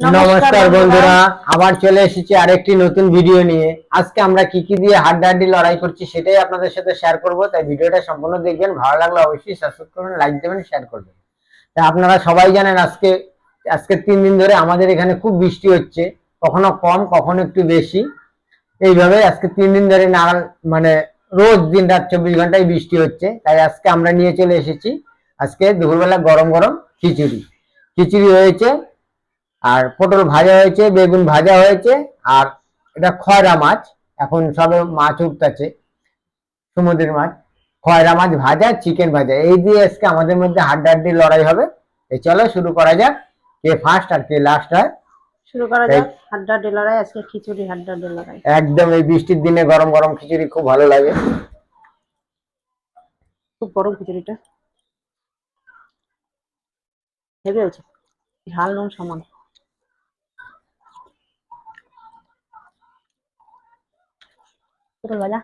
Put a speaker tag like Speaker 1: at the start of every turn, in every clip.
Speaker 1: নমস্কার বন্ধুরা। আবার চলে এসেছি আরেকটি নতুন ভিডিও নিয়ে। আজকে আমরা কি কি দিয়ে হাড্ডাহাড্ডি লড়াই করছি সেটাই আপনাদের সাথে শেয়ার করব। তাই ভিডিওটা সম্পূর্ণ দেখবেন। ভালো লাগলে অবশ্যই সাবস্ক্রাইব করবেন লাইক দেবেন শেয়ার করবেন। তাই আপনারা সবাই জানেন আজকে আজকে তিন দিন ধরে আমাদের এখানে খুব বৃষ্টি হচ্ছে। কখনো কম কখনো একটু বেশি। এইভাবে আজকে তিন দিন ধরে না মানে রোজ দিন রাত চব্বিশ ঘন্টায় বৃষ্টি হচ্ছে। তাই আজকে আমরা নিয়ে চলে এসেছি। আজকে দুপুরবেলা গরম গরম খিচুড়ি। খিচুড়ি হয়েছে আর পটল ভাজা হয়েছে বেগুন ভাজা হয়েছে আর এটা খয়রা মাছ। এখন সবে মাছ উঠতেছে সমুদ্রের মাছ। খয়রা মাছ ভাজা চিকেন ভাজা। এই দিয়ে আজকে আমাদের মধ্যে হাড্ডাহাড্ডি লড়াই হবে। এই চলো শুরু করা যাক কে ফার্স্ট আর কে লাস্ট হয়।
Speaker 2: শুরু করা যাক ডেলারাই আজকে খিচুড়ি ডেলারাই
Speaker 1: একদম এই বৃষ্টির দিনে গরম গরম খিচুড়ি খুব ভালো লাগে।
Speaker 2: খুব গরম খিচুড়িটা। হেভি হয়েছে ঝাল নুন সমান। পটল ভাজা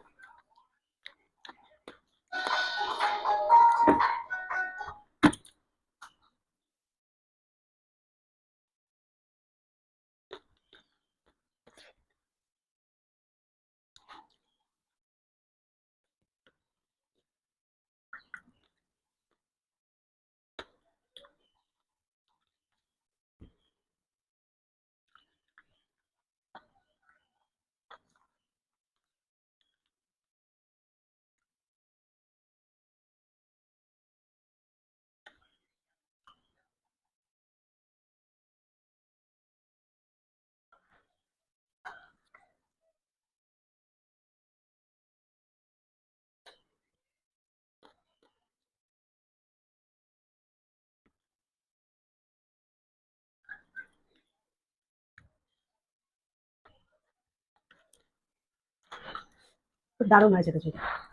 Speaker 2: দারুণ হয়েছে কিছু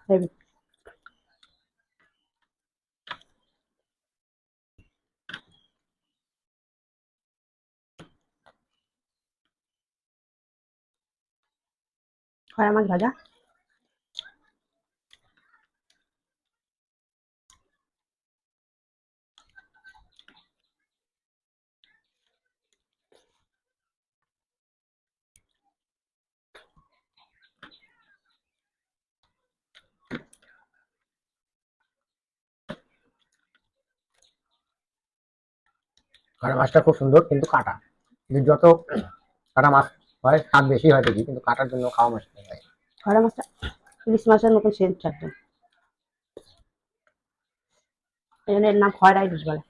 Speaker 2: হেভি খয়া মাছ ভাজা
Speaker 1: খয়রা মাছটা খুব সুন্দর, কিন্তু কাটা। কিন্তু যত কাটা মাছ হয়, স্বাদ বেশি হয় দেখি, কিন্তু কাটার জন্য খাওয়া মাছ হয়
Speaker 2: কাটা মাছটা ইলিশ মাছের মতন সেন্ট জন্য এর নাম খয়রা ইলিশ বলে।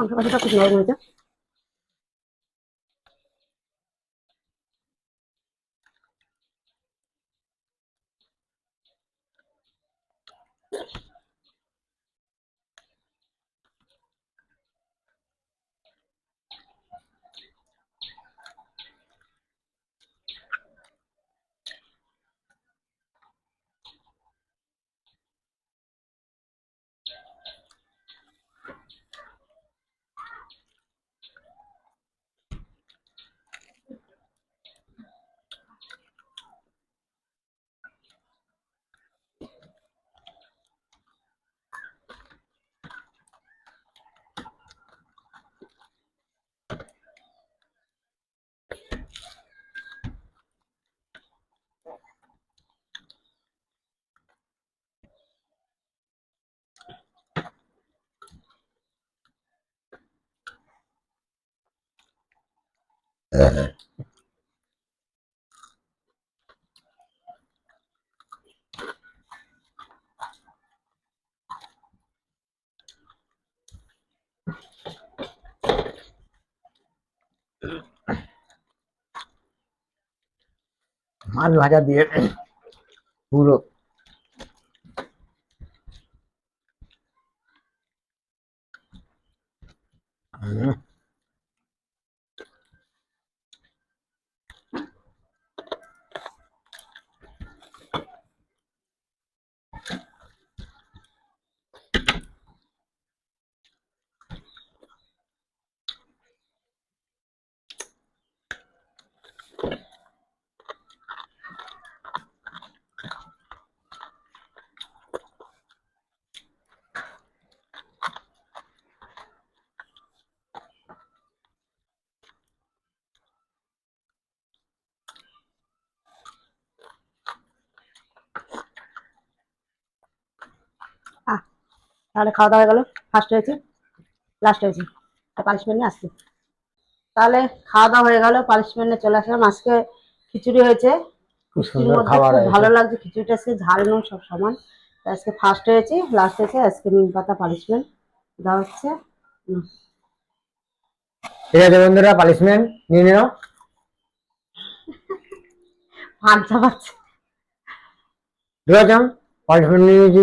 Speaker 2: মাংস কষাটা খুব নরম হয়েছে
Speaker 1: মাছ ভাজা দিয়ে পুরো
Speaker 2: তাহলে খাওয়া দাওয়া হয়ে গেল। ফার্স্ট হয়েছে লাস্ট হয়েছে। আর পানিশমেন্ট নিয়ে আসছি। তাহলে খাওয়া দাওয়া হয়ে গেল পানিশমেন্টে চলে আসলাম। আজকে খিচুড়ি হয়েছে। ভালো লাগছে। খিচুড়িটা আজকে ঝাল নুন সব সমান। আজকে ফার্স্ট হয়েছে লাস্ট হয়েছে। আজকে নিম পাতা পানিশমেন্ট দেওয়া হচ্ছে।
Speaker 1: ঠিক আছে বন্ধুরা পানিশমেন্ট নিয়ে নিও।
Speaker 2: ভাত পাচ্ছে
Speaker 1: ঠিক আছে পানিশমেন্ট নিয়ে নিয়েছি।